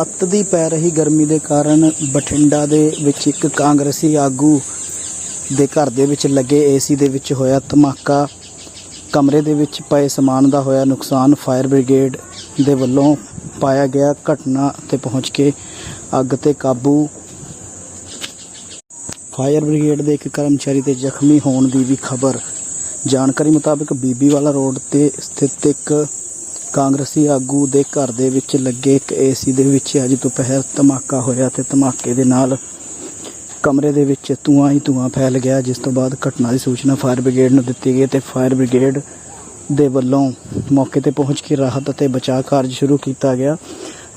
ਅੱਤ ਦੀ ਪੈ ਰਹੀ ਗਰਮੀ ਦੇ ਕਾਰਨ ਬਠਿੰਡਾ ਦੇ ਵਿੱਚ ਇੱਕ ਕਾਂਗਰਸੀ ਆਗੂ ਦੇ ਘਰ ਦੇ ਵਿੱਚ ਲੱਗੇ ਏਸੀ ਦੇ ਵਿੱਚ ਹੋਇਆ ਧਮਾਕਾ। ਕਮਰੇ ਦੇ ਵਿੱਚ ਪਏ ਸਮਾਨ ਦਾ ਹੋਇਆ ਨੁਕਸਾਨ। ਫਾਇਰ ਬ੍ਰਿਗੇਡ ਦੇ ਵੱਲੋਂ ਪਾਇਆ ਗਿਆ ਘਟਨਾ ਤੇ ਪਹੁੰਚ ਕੇ ਅੱਗ ਤੇ ਕਾਬੂ। ਫਾਇਰ ਬ੍ਰਿਗੇਡ ਦੇ ਇੱਕ ਕਰਮਚਾਰੀ ਦੇ ਜ਼ਖਮੀ ਹੋਣ ਦੀ ਵੀ ਖਬਰ। ਜਾਣਕਾਰੀ ਮੁਤਾਬਕ ਬੀਬੀਵਾਲਾ ਰੋਡ ਤੇ ਸਥਿਤ ਇੱਕ ਕਾਂਗਰਸੀ ਆਗੂ ਦੇ ਘਰ ਦੇ ਵਿੱਚ ਲੱਗੇ ਇੱਕ ਏਸੀ ਦੇ ਵਿੱਚ ਅੱਜ ਦੁਪਹਿਰ ਧਮਾਕਾ ਹੋਇਆ ਤੇ ਧਮਾਕੇ ਦੇ ਨਾਲ ਕਮਰੇ ਦੇ ਵਿੱਚ ਧੂੰਆਂ ਹੀ ਧੂੰਆਂ ਫੈਲ ਗਿਆ, ਜਿਸ ਤੋਂ ਬਾਅਦ ਘਟਨਾ ਦੀ ਸੂਚਨਾ ਫਾਇਰ ਬ੍ਰਿਗੇਡ ਨੂੰ ਦਿੱਤੀ ਗਈ ਤੇ ਫਾਇਰ ਬ੍ਰਿਗੇਡ ਦੇ ਵੱਲੋਂ ਮੌਕੇ ਤੇ ਪਹੁੰਚ ਕੇ ਰਾਹਤ ਅਤੇ ਬਚਾਅ ਕਾਰਜ ਸ਼ੁਰੂ ਕੀਤਾ ਗਿਆ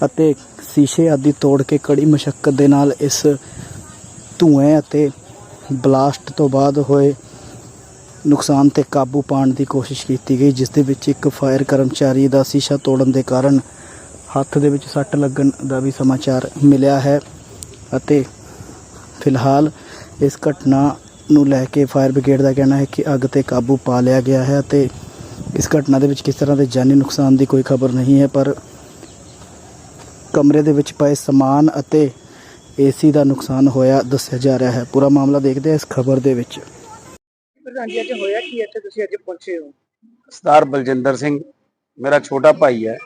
ਅਤੇ ਸ਼ੀਸ਼ੇ ਆਦਿ ਤੋੜ ਕੇ ਕੜੀ ਮੁਸ਼ਕਲ ਦੇ ਨਾਲ ਇਸ ਧੂਏ ਅਤੇ ਬਲਾਸਟ ਤੋਂ ਬਾਅਦ ਹੋਏ ਨੁਕਸਾਨ ਤੇ ਕਾਬੂ ਪਾਉਣ ਦੀ ਕੋਸ਼ਿਸ਼ ਕੀਤੀ ਗਈ, ਜਿਸ ਦੇ ਵਿੱਚ ਇੱਕ ਫਾਇਰ ਕਰਮਚਾਰੀ ਦਾ ਸ਼ੀਸ਼ਾ ਤੋੜਨ ਦੇ ਕਾਰਨ ਹੱਥ ਦੇ ਵਿੱਚ ਸੱਟ ਲੱਗਣ ਦਾ ਵੀ ਸਮਾਚਾਰ ਮਿਲਿਆ ਹੈ ਅਤੇ ਫਿਲਹਾਲ ਇਸ ਘਟਨਾ ਨੂੰ ਲੈ ਕੇ ਫਾਇਰ ਬ੍ਰਿਗੇਡ ਦਾ ਕਹਿਣਾ ਹੈ ਕਿ ਅੱਗ ਤੇ ਕਾਬੂ ਪਾ ਲਿਆ ਗਿਆ ਹੈ ਅਤੇ ਇਸ ਘਟਨਾ ਦੇ ਵਿੱਚ ਕਿਸ ਤਰ੍ਹਾਂ ਦੇ ਜਾਨੀ ਨੁਕਸਾਨ ਦੀ ਕੋਈ ਖਬਰ ਨਹੀਂ ਹੈ, ਪਰ ਕਮਰੇ ਦੇ ਵਿੱਚ ਪਏ ਸਮਾਨ ਅਤੇ ਏਸੀ ਦਾ ਨੁਕਸਾਨ ਹੋਇਆ ਦੱਸਿਆ ਜਾ ਰਿਹਾ ਹੈ। ਪੂਰਾ ਮਾਮਲਾ ਦੇਖਦੇ ਹਾਂ ਇਸ ਖਬਰ ਦੇ ਵਿੱਚ। ਪ੍ਰਧਾਨ ਅੱਜ ਹੋਇਆ ਕੀ? ਇੱਥੇ ਤੁਸੀਂ ਅੱਜ ਪਹੁੰਚੇ ਹੋ। ਸਰਦਾਰ ਬਲਜਿੰਦਰ ਸਿੰਘ, ਮੇਰਾ ਛੋਟਾ ਭਾਈ ਹੈ।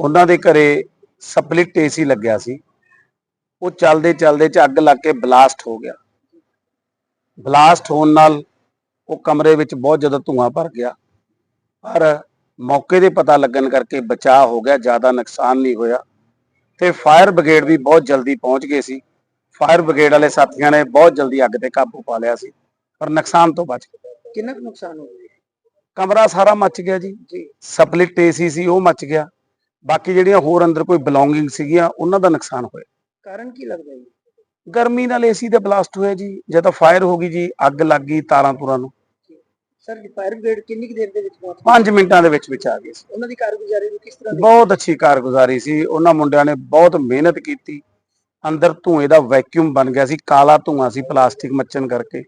ਉਹਨਾਂ ਦੇ ਘਰੇ ਸਪਲਿਟ ਏਸੀ ਲੱਗਿਆ ਸੀ। ਉਹ ਚੱਲਦੇ ਚੱਲਦੇ ਚ ਅੱਗ ਲੱਗ ਕੇ ਬਲਾਸਟ ਹੋ ਗਿਆ। ਬਲਾਸਟ ਹੋਣ ਨਾਲ ਉਹ ਕਮਰੇ ਵਿੱਚ ਬਹੁਤ ਜ਼ਿਆਦਾ ਧੂੰਆਂ ਭਰ ਗਿਆ। ਪਰ ਮੌਕੇ ਦੇ ਪਤਾ ਲੱਗਣ ਕਰਕੇ ਬਚਾਅ ਹੋ ਗਿਆ, ਜ਼ਿਆਦਾ ਨੁਕਸਾਨ ਨਹੀਂ ਹੋਇਆ। ਤੇ ਫਾਇਰ ਬ੍ਰਿਗੇਡ ਵੀ ਬਹੁਤ ਜਲਦੀ ਪਹੁੰਚ ਗਏ ਸੀ। ਫਾਇਰ ਬ੍ਰਿਗੇਡ ਵਾਲੇ ਸਾਥੀਆਂ ਨੇ ਬਹੁਤ ਜਲਦੀ ਅੱਗ ਤੇ ਕਾਬੂ ਪਾ ਲਿਆ ਸੀ। ਪਰ ਨੁਕਸਾਨ ਤੋਂ ਬਚ ਗਏ। ਕਿੰਨਾ ਕੁ ਨੁਕਸਾਨ ਹੋ ਗਿਆ? ਕਮਰਾ ਸਾਰਾ ਮੱਚ ਗਿਆ ਜੀ। ਜੀ। ਸਪਲਿਟ ਏਸੀ ਸੀ ਉਹ ਮੱਚ ਗਿਆ। ਬਾਕੀ ਜਿਹੜੀਆਂ ਹੋਰ ਅੰਦਰ ਕੋਈ ਬਿਲੋਂਗਿੰਗ ਸੀਗੀਆਂ ਉਹਨਾਂ ਦਾ ਨੁਕਸਾਨ ਹੋਇਆ। ਕਾਰਨ ਕੀ ਲੱਗਦਾ ਜੀ? ਗਰਮੀ ਨਾਲ ਏਸੀ ਦਾ ਬਲਾਸਟ ਹੋਇਆ ਜੀ। ਜਦੋਂ ਫਾਇਰ ਹੋ ਗਈ ਜੀ ਅੱਗ ਲੱਗ ਗਈ ਤਾਰਾਂ ਤੁਰਾਂ ਨੂੰ। ਸਰ ਫਾਇਰ ਬ੍ਰਿਗੇਡ ਕਿੰਨੀ ਕੁ ਦੇਰ ਦੇ ਵਿੱਚ ਪਹੁੰਚ ਗਈ? 5 ਮਿੰਟਾਂ ਦੇ ਵਿੱਚ ਵਿੱਚ ਆ ਗਈ ਸੀ। ਉਹਨਾਂ ਦੀ ਕਾਰਗੁਜ਼ਾਰੀ ਨੂੰ ਕਿਸ ਤਰ੍ਹਾਂ ਦੀ ਬਹੁਤ ਅੱਛੀ ਕਾਰਗੁਜ਼ਾਰੀ ਸੀ। ਉਹਨਾਂ ਮੁੰਡਿਆਂ ਨੇ ਬਹੁਤ ਮਿਹਨਤ ਕੀਤੀ। ਅੰਦਰ ਧੂਏ ਦਾ ਵੈਕਿਊਮ ਬਣ ਗਿਆ ਸੀ। ਕਾਲਾ ਧੂਆਂ ਸੀ ਪਲਾਸਟਿਕ ਮੱਚਣ ਕਰਕੇ।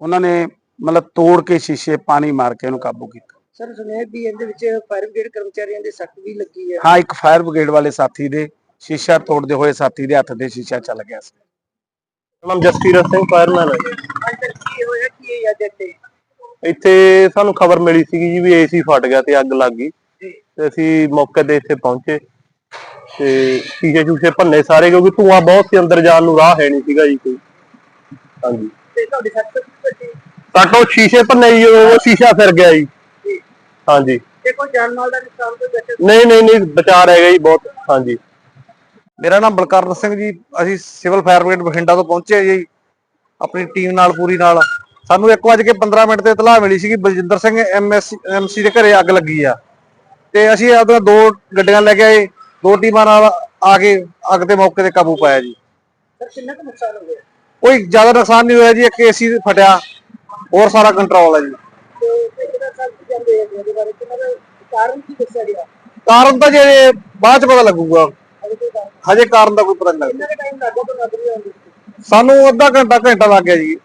ਉਹਨਾਂ ਨੇ ਮਤਲਬ ਤੋੜ ਕੇ ਸ਼ੀਸ਼ੇ ਪਾਣੀ ਮਾਰ ਕੇ ਉਹਨੂੰ ਕਾਬੂ ਕੀਤਾ। ਸਰ ਸੁਣਿਆ ਵੀ ਇਹਦੇ ਵਿੱਚ ਫਾਇਰ ਬ੍ਰਿਗੇਡ ਕਰਮਚਾਰੀਆਂ ਦੇ ਸੱਟ ਵੀ ਲੱਗੀ ਹੈ। ਹਾਂ ਇੱਕ ਫਾਇਰ ਬ੍ਰਿਗੇਡ ਵਾਲੇ ਸਾਥੀ ਦੇ ਸ਼ੀਸ਼ਾ ਤੋੜਦੇ ਹੋਏ ਸਾਥੀ ਦੇ ਹੱਥ ਦੇ ਸ਼ੀਸ਼ਾ ਚੱਲ ਗਿਆ ਸੀ। ਨਾਮ ਜਸਕੀਰਤ ਸਿੰਘ ਫਾਇਰਮੈਨ ਹੈ ਜੀ। ਅੰਦਰ ਕੀ ਹੋਇਆ ਕੀ ਹੈ ਅੱਜ ਇੱਥੇ? ਇੱਥੇ ਸਾਨੂੰ ਖਬਰ ਮਿਲੀ ਸੀਗੀ ਜੀ ਵੀ ਏਸੀ ਫਟ ਗਿਆ ਤੇ ਅੱਗ ਲੱਗ ਗਈ। ਤੇ ਅਸੀਂ ਮੌਕੇ ਤੇ ਇੱਥੇ ਪਹੁੰਚੇ। ਤੇ ਸ਼ੀਸ਼ੇ ਸ਼ੂਸ਼ੇ ਭੰਨੇ ਸਾਰੇ ਕਿਉਂਕਿ ਧੂਆਂ ਬਹੁਤ ਸੀ ਅੰਦਰ ਜਾਣ ਨੂੰ ਰਾਹ ਹੈ ਨਹੀਂ ਸੀਗਾ ਜੀ ਕੋਈ। ਹਾਂਜੀ। ਤੇ ਤੁਹਾਡੀ ਸੱਟ ਬੱਚੀ ਸਾਟੋ ਸ਼ੀਸ਼ੇ ਭੰਨੇ ਜੀ ਉਹ ਸ਼ੀਸ਼ਾ ਫਿਰ ਗਿਆ ਜੀ। ਹਾਂਜੀ। ਤੇ ਕੋਈ ਜਾਨ ਮਾਲ ਦਾ ਨੁਕਸਾਨ ਕੋਈ ਬਚੇ ਨਹੀਂ ਨਹੀਂ ਨਹੀਂ ਬਚਾ ਰਹਿ ਗਿਆ ਜੀ ਬਹੁਤ। ਹਾਂਜੀ। ਮੇਰਾ ਨਾਮ ਬਲਕਰਨ ਸਿੰਘ ਜੀ। ਅਸੀਂ ਸਿਵਲ ਫਾਇਰ ਬ੍ਰਿਗੇਡ ਬਠਿੰਡਾ ਤੋਂ ਪਹੁੰਚੇ ਜੀ। ਆਪਣੀ ਟੀਮ ਨਾਲ ਪੂਰੀ ਨਾਲ। ਸਾਨੂੰ 1:15 ਮਿੰਟ ਤੇ ਇਤਲਾਹ ਮਿਲੀ ਸੀ ਕਿ ਬਲਜਿੰਦਰ ਸਿੰਘ ਐਮਐਸ ਐਮਸੀ ਦੇ ਘਰੇ ਅੱਗ ਲੱਗੀ ਆ। ਤੇ ਅਸੀਂ ਆਪਣਾ ਦੋ ਗੱਡੀਆਂ ਲੈ ਕੇ ਆਏ। ਦੋ ਟੀਮਾਂ ਨਾਲ ਆ ਕੇ ਅੱਗ ਦੇ ਮੌਕੇ ਤੇ ਕਾਬੂ ਪਾਇਆ ਜੀ। ਸਰ ਕਿੰਨਾ ਕੁ ਨੁਕਸਾਨ ਹੋ ਗਿਆ? ਕੋਈ ਜ਼ਿਆਦਾ ਨੁਕਸਾਨ ਨਹੀਂ ਹੋਇਆ ਜੀ, ਇੱਕ ਏਸੀ ਫਟਿਆ, ਹੋਰ ਸਾਰਾ ਕੰਟਰੋਲ ਹੈ ਜੀ। ਕਾਰਨ ਤਾਂ ਜੇ ਬਾਅਦ ਚ ਪਤਾ ਲੱਗੂਗਾ। ਹਜੇ ਕਾਰਨ ਦਾ ਕੋਈ ਪਤਾ ਨਹੀਂ ਲੱਗਦਾ। ਸਾਨੂੰ ਅੱਧਾ ਘੰਟਾ ਘੰਟਾ ਲੱਗ ਗਿਆ ਜੀ।